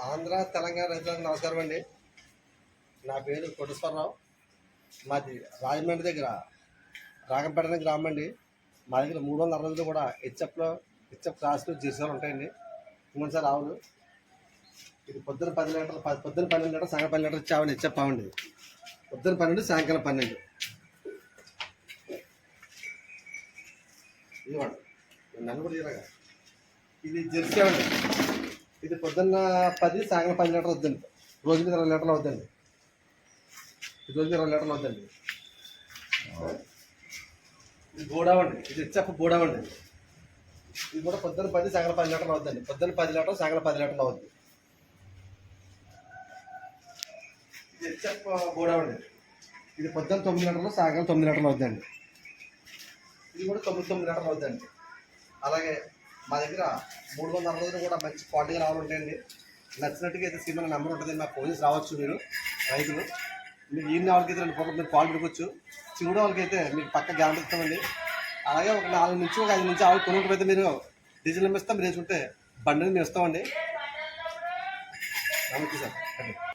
ఆంధ్ర తెలంగాణ రైతులకు నమస్కారం అండి. నా పేరు కోటేశ్వరరావు. మాది రాజమండ్రి దగ్గర రాగంపేట గ్రామం అండి. మా దగ్గర మూడు వందల అరవై కూడా హెచ్ఎఫ్లో హెచ్ఎఫ్ క్లాస్లో జీసీలు ఉంటాయండి. ఇంకొంచెం సార్ ఆవులు ఇది పొద్దున పది లీటర్లు ప- పొద్దున పన్నెండు లీటర్ సాయంకాలం పన్నెండు లీటర్లు చావండి హెచ్ఎఫ్ ఆవండి పొద్దున పన్నెండు సాయంకాలం పన్నెండు. ఇదిగోండి నన్ను కూడా తీరగా ఇది జెర్సీ అండి. ఇది పొద్దున్న పది సాయంత్రం పది లీటర్లు వద్దండి రోజు మీద ఇరవై లీటర్లు అవుద్దండి. ఈ రోజు ఇరవై లీటర్లు అవుద్దండి. ఇది బోడావండి ఇది ఇచ్చప్ప బోడావండి. ఇది కూడా పొద్దున్న పది సాయంత్రం పది లీటర్లు అవుద్దండి. పొద్దున్న పది లీటర్లు సాయంత్రం పది లీటర్లు అవుద్ది. ఇది ఇచ్చప్ప బోడావండి. ఇది పొద్దున్న తొమ్మిది లీటర్లు సాయంత్రం తొమ్మిది లీటర్లు అవుద్దండి. ఇది కూడా తొమ్మిది తొమ్మిది లీటర్లు అవుద్దండి. అలాగే మా దగ్గర మూడు వందల అరవై రోజులు కూడా మంచి క్వాలిటీగా రావాలి ఉంటాయండి. నచ్చినట్టుగా అయితే సినిమా నెంబర్ ఉంటుంది మా పోలీస్ రావచ్చు మీరు రైతులు. మీకు ఈయన వాళ్ళకి అయితే రెండు పూటలు మీరు కాల్ పెట్టుకోవచ్చు చిగుడు వాళ్ళకి అయితే మీకు పక్క గ్యారంటీ ఇస్తామండి. అలాగే ఒక నాలుగు నుంచి ఒక ఐదు నుంచి ఆవులు కొనుక్కు అయితే మీరు డీజిల్ ఇస్తాం మీరు వేసుకుంటే బండిని మేము ఇస్తామండి. నమస్తే సార్.